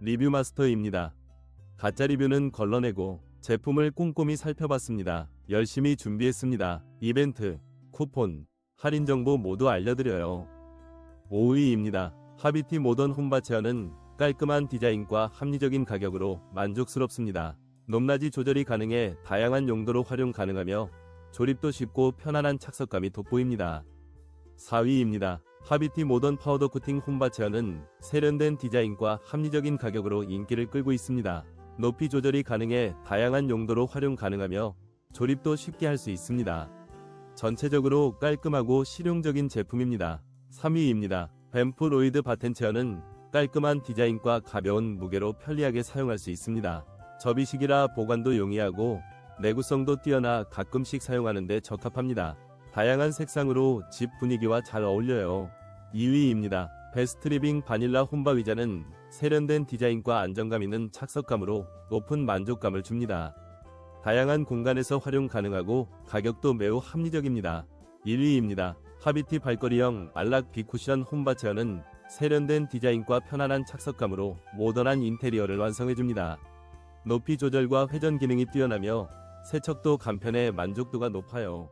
리뷰 마스터입니다. 가짜 리뷰는 걸러내고 제품을 꼼꼼히 살펴봤습니다. 열심히 준비했습니다. 이벤트, 쿠폰, 할인 정보 모두 알려드려요. 5위입니다. 하비티 모던 홈바 체어는 깔끔한 디자인과 합리적인 가격으로 만족스럽습니다. 높낮이 조절이 가능해 다양한 용도로 활용 가능하며 조립도 쉽고 편안한 착석감이 돋보입니다. 4위입니다. 하비티 모던 파우더 코팅 홈바 체어는 세련된 디자인과 합리적인 가격으로 인기를 끌고 있습니다. 높이 조절이 가능해 다양한 용도로 활용 가능하며 조립도 쉽게 할 수 있습니다. 전체적으로 깔끔하고 실용적인 제품입니다. 3위입니다. 뱀프 로이드 바텐 체어는 깔끔한 디자인과 가벼운 무게로 편리하게 사용할 수 있습니다. 접이식이라 보관도 용이하고 내구성도 뛰어나 가끔씩 사용하는데 적합합니다. 다양한 색상으로 집 분위기와 잘 어울려요. 2위입니다. 베스트리빙 바닐라 홈바 위자는 세련된 디자인과 안정감 있는 착석감으로 높은 만족감을 줍니다. 다양한 공간에서 활용 가능하고 가격도 매우 합리적입니다. 1위입니다. 하비티 발걸이형 안락 비쿠션 홈바 체어는 세련된 디자인과 편안한 착석감으로 모던한 인테리어를 완성해줍니다. 높이 조절과 회전 기능이 뛰어나며 세척도 간편해 만족도가 높아요.